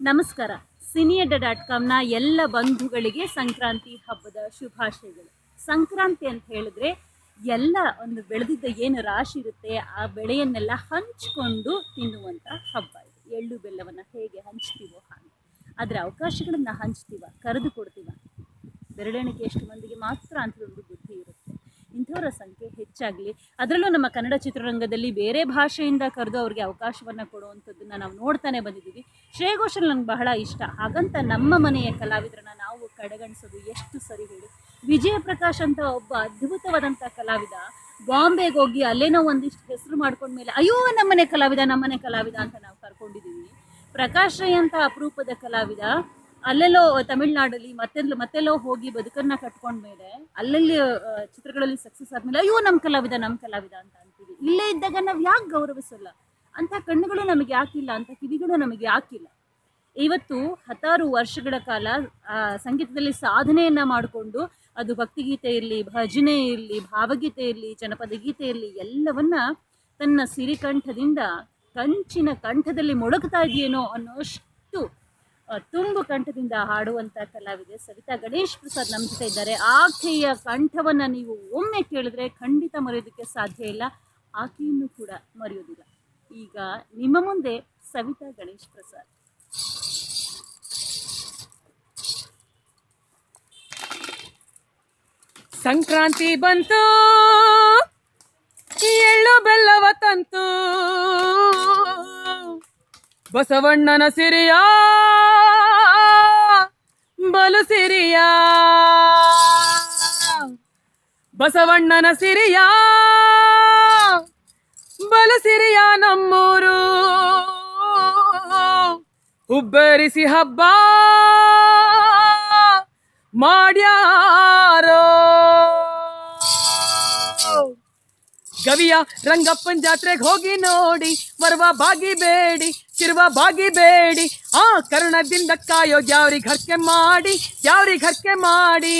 ನಮಸ್ಕಾರ. ಸಿನಿಯಡ್ಡ ಡಾಟ್ ಕಾಮ್ನ ಎಲ್ಲ ಬಂಧುಗಳಿಗೆ ಸಂಕ್ರಾಂತಿ ಹಬ್ಬದ ಶುಭಾಶಯಗಳು. ಸಂಕ್ರಾಂತಿ ಅಂತ ಹೇಳಿದ್ರೆ ಎಲ್ಲ ಒಂದು ಬೆಳೆದಿದ್ದ ಏನು ರಾಶಿ ಇರುತ್ತೆ ಆ ಬೆಳೆಯನ್ನೆಲ್ಲ ಹಂಚಿಕೊಂಡು ತಿನ್ನುವಂಥ ಹಬ್ಬ ಇದು. ಎಳ್ಳು ಬೆಲ್ಲವನ್ನು ಹೇಗೆ ಹಂಚ್ತೀವೋ ಹಾಗೆ. ಆದರೆ ಅವಕಾಶಗಳನ್ನು ಹಂಚ್ತೀವ, ಕರೆದು ಕೊಡ್ತೀವ? ಬೆರಳೆಣಿಕೆಯಷ್ಟು ಮಂದಿಗೆ ಮಾತ್ರ ಅಂತ ಒಂದು ಬುದ್ಧಿ ಇರುತ್ತೆ. ಇಂಥವರ ಸಂಖ್ಯೆ ಹೆಚ್ಚಾಗಲಿ. ಅದರಲ್ಲೂ ನಮ್ಮ ಕನ್ನಡ ಚಿತ್ರರಂಗದಲ್ಲಿ ಬೇರೆ ಭಾಷೆಯಿಂದ ಕರೆದು ಅವ್ರಿಗೆ ಅವಕಾಶವನ್ನು ಕೊಡುವಂಥದ್ದನ್ನು ನಾವು ನೋಡ್ತಾನೆ ಬಂದಿದ್ದೀವಿ ಶ್ರೇಯ ನನಗೆ ನಂಗೆ ಬಹಳ ಇಷ್ಟ. ಹಾಗಂತ ನಮ್ಮ ಮನೆಯ ಕಲಾವಿದರನ್ನ ನಾವು ಕಡೆಗಣಿಸೋದು ಎಷ್ಟು ಸರಿ ಹೇಳಿ. ವಿಜಯ ಪ್ರಕಾಶ್ ಅಂತ ಒಬ್ಬ ಅದ್ಭುತವಾದಂಥ ಕಲಾವಿದ ಬಾಂಬೆಗೆ ಹೋಗಿ ಅಲ್ಲೇನೋ ಒಂದಿಷ್ಟು ಹೆಸರು ಮಾಡ್ಕೊಂಡ್ಮೇಲೆ ಅಯ್ಯೋ ನಮ್ಮನೆ ಕಲಾವಿದ ನಮ್ಮನೆ ಕಲಾವಿದ ಅಂತ ನಾವು ಕರ್ಕೊಂಡಿದ್ದೀವಿ ಪ್ರಕಾಶ್ ರೈ ಅಂತ ಅಪರೂಪದ ಕಲಾವಿದ ಅಲ್ಲೆಲ್ಲೋ ತಮಿಳ್ನಾಡಲ್ಲಿ ಮತ್ತೆಲ್ಲೋ ಮತ್ತೆಲ್ಲೋ ಹೋಗಿ ಬದುಕನ್ನ ಕಟ್ಕೊಂಡ್ಮೇಲೆ ಅಲ್ಲಲ್ಲಿ ಚಿತ್ರಗಳಲ್ಲಿ ಸಕ್ಸಸ್ ಆದ್ಮೇಲೆ ಅಯ್ಯೋ ನಮ್ಮ ಕಲಾವಿದ ನಮ್ಮ ಕಲಾವಿದ ಅಂತ ಅಂತೀವಿ. ಇಲ್ಲೇ ಇದ್ದಾಗ ನಾವು ಯಾಕೆ ಗೌರವಿಸಲ್ಲ? ಅಂತ ಕಣ್ಣುಗಳು ನಮಗೆ ಯಾಕಿಲ್ಲ ಅಂತ ಕಿವಿಗಳು ನಮಗೆ ಯಾಕಿಲ್ಲ ಇವತ್ತು ಹತ್ತಾರು ವರ್ಷಗಳ ಕಾಲ ಸಂಗೀತದಲ್ಲಿ ಸಾಧನೆಯನ್ನ ಮಾಡಿಕೊಂಡು ಅದು ಭಕ್ತಿಗೀತೆ ಇರಲಿ, ಭಜನೆ ಇರಲಿ, ಭಾವಗೀತೆ ಇರಲಿ, ಜನಪದ ಗೀತೆ ಇರಲಿ, ಎಲ್ಲವನ್ನ ತನ್ನ ಸಿರಿಕಂಠದಿಂದ ಕಂಚಿನ ಕಂಠದಲ್ಲಿ ಮೊಳಗ್ತಾ ಇದೆಯೇನೋ ಅನ್ನೋಷ್ಟು ತುಂಬು ಕಂಠದಿಂದ ಹಾಡುವಂಥ ಕಲಾವಿದೆ ಸವಿತಾ ಗಣೇಶ್ ಪ್ರಸಾದ್ ನಮ್ಮ ಜೊತೆ ಇದ್ದಾರೆ. ಆಕೆಯ ಕಂಠವನ್ನು ನೀವು ಒಮ್ಮೆ ಕೇಳಿದ್ರೆ ಖಂಡಿತ ಮರೆಯೋದಕ್ಕೆ ಸಾಧ್ಯ ಇಲ್ಲ. ಆಕೆಯನ್ನು ಕೂಡ ಮರೆಯೋದಿಲ್ಲ. ಈಗ ನಿಮ್ಮ ಮುಂದೆ ಸವಿತಾ ಗಣೇಶ್ ಪ್ರಸಾದ್. ಸಂಕ್ರಾಂತಿ ಬಂತು, ಎಳ್ಳು ಬೆಲ್ಲವ ತಂತು. ಬಸವಣ್ಣನ ಸಿರಿಯ, ಬಲು ಸಿರಿಯ. ಬಸವಣ್ಣನ ಸಿರಿಯ. ಬಲು ಸಿರಿಯ ನಮ್ಮೂರು ಹುಬ್ಬರಿಸಿ ಹಬ್ಬ ಮಾಡ್ಯಾರೋ. ಗವಿಯ ರಂಗಪ್ಪನ್ ಜಾತ್ರೆಗೆ ಹೋಗಿ ನೋಡಿ, ಬರುವ ಬಾಗಿ ಬೇಡಿ ಚಿರುವ ಬಾಗಿ ಬೇಡಿ, ಆ ಕರ್ಣದಿಂದ ಕಾಯೋ ಜಾವ್ರಿಗೆ ಹರಕೆ ಮಾಡಿ ಜಾವ್ರಿಗೆ ಹರಕೆ ಮಾಡಿ.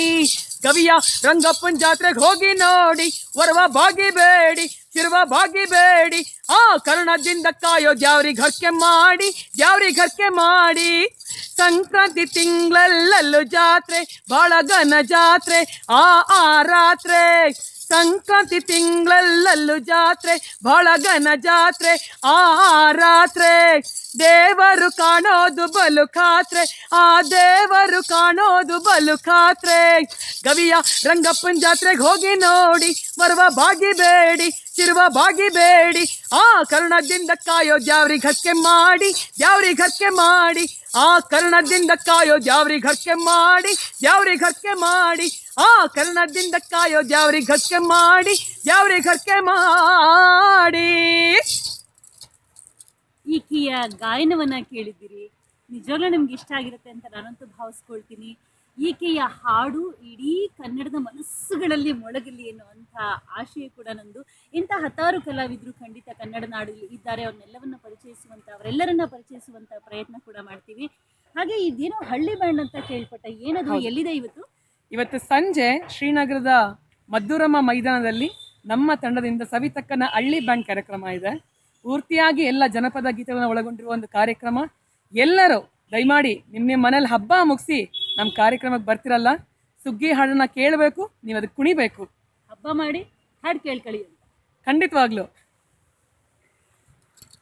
ಗವಿಯ ರಂಗಪ್ಪನ ಜಾತ್ರೆಗೆ ಹೋಗಿ ನೋಡಿ ಬೇಡಿ ಭಾಗಿಬೇಡಿ ಬಾಗಿ ಬೇಡಿ, ಆ ಕರ್ಣದಿಂದ ಕಾಯೋ ದ್ಯಾವ್ರಿ ಘರ್ಕೆ ಮಾಡಿ ದ್ಯಾವ್ರಿ ಘರ್ಕೆ ಮಾಡಿ. ಸಂಕ್ರಾಂತಿ ತಿಂಗಳಲ್ಲೂ ಜಾತ್ರೆ, ಬಾಳ ಘನ ಜಾತ್ರೆ, ಆ ಆ ರಾತ್ರೆ. ಸಂಕ್ರಾಂತಿ ತಿಂಗಳಲ್ಲೂ ಜಾತ್ರೆ, ಬಾಳ ಘನ ಜಾತ್ರೆ, ಆ ಆ ರಾತ್ರೆ. ದೇವರು ಕಾಣೋದು ಬಲು ಖಾತ್ರೆ, ಆ ದೇವರು ಕಾಣೋದು ಬಲು ಖಾತ್ರೆ. ಗವಿಯ ರಂಗಪ್ಪನ ಜಾತ್ರೆಗೆ ಹೋಗಿ ನೋಡಿ, ಬರುವ ಬಾಗಿ ಬೇಡಿ ಚಿರುವ ಬಾಗಿ ಬೇಡಿ. ಆ ಕರ್ಣದಿಂದ ಕಾಯೋ ಜಾವರಿ ಘಕ್ಕೆ ಮಾಡಿ, ಜಾವ್ರಿ ಘಕ್ಕೆ ಮಾಡಿ. ಆ ಕರ್ಣದಿಂದ ಕಾಯೋ ಜಾವರಿ ಘಕ್ಕೆ ಮಾಡಿ, ಜಾವ್ರಿ ಘಕ್ಕೆ ಮಾಡಿ. ಆ ಕರ್ಣದಿಂದ ಕಾಯೋ ಜಾವರಿ ಘಕ್ಕೆ ಮಾಡಿ, ಜಾವ್ರಿ ಘಕ್ಕೆ ಮಾಡಿ. ಈಕೆಯ ಗಾಯನವನ್ನ ಕೇಳಿದ್ದೀರಿ. ನಿಜವಾಗ್ಲೂ ನಿಮ್ಗೆ ಇಷ್ಟ ಆಗಿರುತ್ತೆ ಅಂತ ನಾನಂತೂ ಭಾವಿಸ್ಕೊಳ್ತೀನಿ. ಈಕೆಯ ಹಾಡು ಇಡೀ ಕನ್ನಡದ ಮನಸ್ಸುಗಳಲ್ಲಿ ಮೊಳಗಲಿ ಎನ್ನುವಂಥ ಆಶಯ ಕೂಡ ನಂದು. ಇಂಥ ಹತ್ತಾರು ಕಲಾವಿದರು ಖಂಡಿತ ಕನ್ನಡ ನಾಡಲ್ಲಿ ಇದ್ದಾರೆ. ಅವ್ರನ್ನೆಲ್ಲವನ್ನ ಪರಿಚಯಿಸುವಂಥ ಅವರೆಲ್ಲರನ್ನ ಪರಿಚಯಿಸುವಂಥ ಪ್ರಯತ್ನ ಕೂಡ ಮಾಡ್ತೀವಿ. ಹಾಗೆ ಇದೇನೋ ಹಳ್ಳಿ ಬ್ಯಾಂಡ್ ಅಂತ ಕೇಳ್ಪಟ್ಟ ಏನದು? ಎಲ್ಲಿದೆ ಇವತ್ತು? ಇವತ್ತು ಸಂಜೆ ಶ್ರೀನಗರದ ಮದ್ದೂರಮ್ಮ ಮೈದಾನದಲ್ಲಿ ನಮ್ಮ ತಂಡದಿಂದ ಸವಿತಕ್ಕನ ಹಳ್ಳಿ ಬ್ಯಾಂಡ್ ಕಾರ್ಯಕ್ರಮ ಇದೆ. ಪೂರ್ತಿಯಾಗಿ ಎಲ್ಲ ಜನಪದ ಗೀತೆಗಳನ್ನು ಒಳಗೊಂಡಿರುವ ಒಂದು ಕಾರ್ಯಕ್ರಮ. ಎಲ್ಲರೂ ದಯಮಾಡಿ ನಿಮ್ಮ ನಿಮ್ಮ ಮನೇಲಿ ಹಬ್ಬ ಮುಗಿಸಿ ನಮ್ಮ ಕಾರ್ಯಕ್ರಮಕ್ಕೆ ಬರ್ತಿರಲ್ಲ. ಸುಗ್ಗಿ ಹಾಡನ್ನ ಕೇಳಬೇಕು ನೀವು ಅದಕ್ಕೆ ಕುಣಿಬೇಕು. ಹಬ್ಬ ಮಾಡಿ ಹಾಡು ಕೇಳ್ಕೊಳ್ಳಿ ಖಂಡಿತವಾಗ್ಲೂ ಖಂಡಿತವಾಗ್ಲು.